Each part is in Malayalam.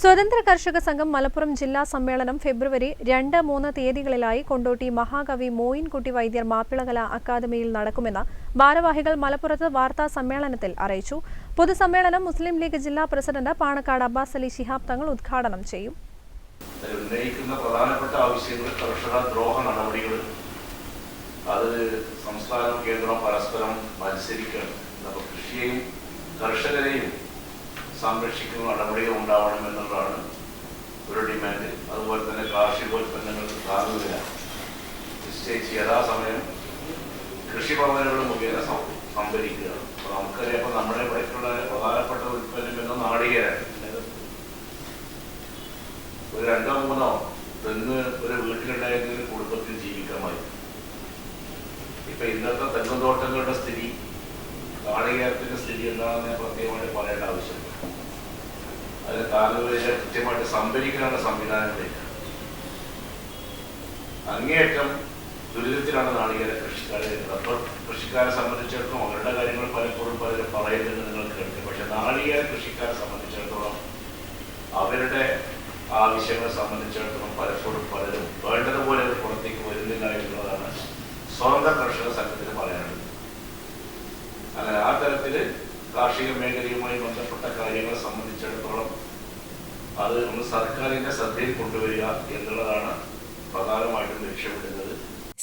സ്വതന്ത്ര കർഷക സംഘം മലപ്പുറം ജില്ലാ സമ്മേളനം ഫെബ്രുവരി രണ്ട് മൂന്ന് തീയതികളിലായി കൊണ്ടോട്ടി മഹാകവി മോയിൻകുട്ടി വൈദ്യർ മാപ്പിളകല അക്കാദമിയിൽ നടക്കുമെന്ന് ഭാരവാഹികൾ മലപ്പുറത്ത് വാർത്താ സമ്മേളനത്തിൽ അറിയിച്ചു. പൊതുസമ്മേളനം മുസ്ലിം ലീഗ് ജില്ലാ പ്രസിഡന്റ് പാണക്കാട് അബ്ബാസ് അലി ശിഹാബ് തങ്ങൾ ഉദ്ഘാടനം ചെയ്യും. ഉന്നയിക്കുന്ന പ്രധാനപ്പെട്ട ആവശ്യങ്ങൾ കർഷക ദ്രോഹ നടപടികൾ അത് സംസ്ഥാനവും കേന്ദ്രവും പരസ്പരം മത്സരിക്കണം. കൃഷിയെയും കർഷകരെയും സംരക്ഷിക്കുന്ന നടപടികൾ ഉണ്ടാവണം എന്നുള്ളതാണ് ഒരു ഡിമാൻഡ് അതുപോലെ തന്നെ കാർഷികോൽപ്പന്നങ്ങൾക്ക് താങ്ങുവില നിശ്ചയിച്ച് യഥാസമയം കൃഷിഭവനുകൾ മുഖേന സംഭരിക്കുക. അപ്പോൾ നമുക്കറിയാം നമ്മുടെ ഇവിടേക്കുള്ള പ്രധാനപ്പെട്ട ഉൽപ്പന്നം എന്ന നാളികേരാണ് ഒരു രണ്ടോ മൂന്നോ തെങ്ങ് ഒരു വീട്ടിലുണ്ടായിരുന്ന കുടുംബത്തിൽ ജീവിക്കാമായി ഇപ്പൊ ഇന്നത്തെ തെങ്ങും തോട്ടങ്ങളുടെ സ്ഥിതി നാളികേരത്തിന്റെ സ്ഥിതി എന്താണെന്ന് ഞാൻ പ്രത്യേകമായിട്ട് പറയേണ്ട ആവശ്യമില്ല. അതിന് താങ്ങുവില കൃത്യമായിട്ട് സംഭരിക്കാനുള്ള സംവിധാനങ്ങളില്ല അങ്ങേയറ്റം ദുരിതത്തിലാണ് നാളികേര കൃഷിക്കാരെ റബ്ബർ കൃഷിക്കാരെ സംബന്ധിച്ചിടത്തോളം അവരുടെ കാര്യങ്ങൾ പലപ്പോഴും പലരും പറയുന്നത് നിങ്ങൾ കേൾക്കും. പക്ഷെ നാളികേര കൃഷിക്കാരെ സംബന്ധിച്ചിടത്തോളം അവരുടെ ആവശ്യങ്ങളെ സംബന്ധിച്ചിടത്തോളം പലപ്പോഴും പലരും വേണ്ടതുപോലെ അത് പുറത്തേക്ക് വരുന്നില്ല എന്നുള്ളതാണ് സ്വതന്ത്ര കർഷക സംഘത്തിന് പറയാനുള്ളത്. അങ്ങനെ ആ തരത്തിൽ കാർഷിക മേഖലയുമായി ബന്ധപ്പെട്ട കാര്യങ്ങളെ സംബന്ധിച്ചിടത്തോളം അത് നമ്മൾ സർക്കാരിന്റെ ശ്രദ്ധയിൽ കൊണ്ടുവരിക എന്നുള്ളതാണ് പ്രധാനമായിട്ടും ലക്ഷ്യമിടുന്നത്.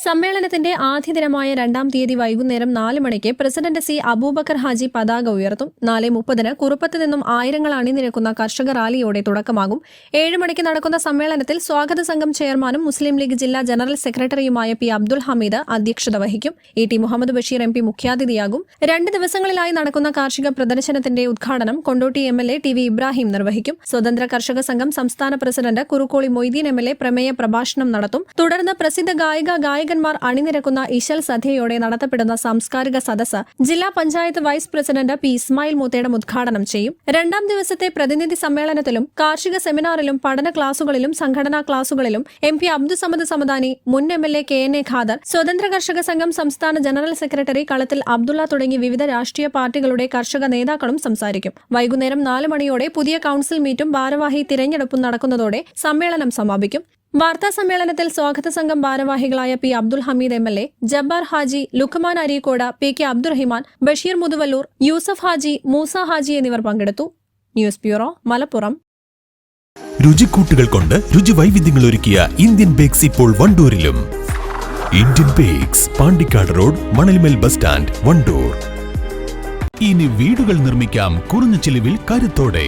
സമ്മേളനത്തിന്റെ ആദ്യ ദിനമായ രണ്ടാം തീയതി വൈകുന്നേരം നാല് മണിക്ക് പ്രസിഡന്റ് സി അബൂബക്കർ ഹാജി പതാക ഉയർത്തും. നാല് മുപ്പതിന് കുറുപ്പത്ത് നിന്നും ആയിരങ്ങൾ അണിനിരക്കുന്ന കർഷക റാലിയോടെ തുടക്കമാകും. ഏഴ് മണിക്ക് നടക്കുന്ന സമ്മേളനത്തിൽ സ്വാഗത സംഘം ചെയർമാനും മുസ്ലിം ലീഗ് ജില്ലാ ജനറൽ സെക്രട്ടറിയുമായ പി അബ്ദുൽ ഹമീദ് അധ്യക്ഷത വഹിക്കും. E T Muhammad Basheer M P മുഖ്യാതിഥിയാകും. രണ്ട് ദിവസങ്ങളിലായി നടക്കുന്ന കാർഷിക പ്രദർശനത്തിന്റെ ഉദ്ഘാടനം Kondotty M L A T V Ibrahim നിർവഹിക്കും. സ്വതന്ത്ര കർഷക സംഘം സംസ്ഥാന president Kurukkoli Moideen M L A പ്രമേയ പ്രഭാഷണം നടത്തും. തുടർന്ന് പ്രസിദ്ധ ഗായിക ഗായകന്മാർ അണിനിരക്കുന്ന ഇശൽ സദ്യയോടെ നടത്തപ്പെടുന്ന സാംസ്കാരിക സദസ് ജില്ലാ panchayat vice president P Ismail Moothedam ഉദ്ഘാടനം ചെയ്യും. രണ്ടാം ദിവസത്തെ പ്രതിനിധി സമ്മേളനത്തിലും കാർഷിക സെമിനാറിലും പഠന ക്ലാസുകളിലും സംഘടനാ ക്ലാസുകളിലും എം പി അബ്ദുസമദ് സമദാനി മുൻ M L A K N A Khader സ്വതന്ത്ര കർഷക സംഘം സംസ്ഥാന ജനറൽ സെക്രട്ടറി കളത്തിൽ അബ്ദുള്ള തുടങ്ങി വിവിധ രാഷ്ട്രീയ പാർട്ടികളുടെ കർഷക നേതാക്കളും സംസാരിക്കും. വൈകുന്നേരം നാല് മണിയോടെ പുതിയ കൌൺസിൽ മീറ്റും ഭാരവാഹി തിരഞ്ഞെടുപ്പും നടക്കുന്നതോടെ സമ്മേളനം സമാപിക്കും. വാർത്താ സമ്മേളനത്തിൽ സ്വാഗത സംഘം ഭാരവാഹികളായ P Abdul Hameed M L A Jabbar Haji Lukman Areekode P K Abdurahiman Basheer Muthuvallur Yusuf Haji Moosa Haji എന്നിവർ പങ്കെടുത്തു. News bureau Malappuram. രുചിക്കൂട്ടുകൾ കൊണ്ട് രുചി വൈവിധ്യങ്ങൾ ഒരുക്കിയ ഇന്ത്യൻ ബേക്സ് ഇപ്പോൾ വണ്ടൂരിലും. Indian bakes Pandikkad road Manalmel bus stand Wandoor. ഇനി വീടുകൾ നിർമ്മിക്കാം കുറഞ്ഞ ചിലവിൽ കരുത്തോടെ.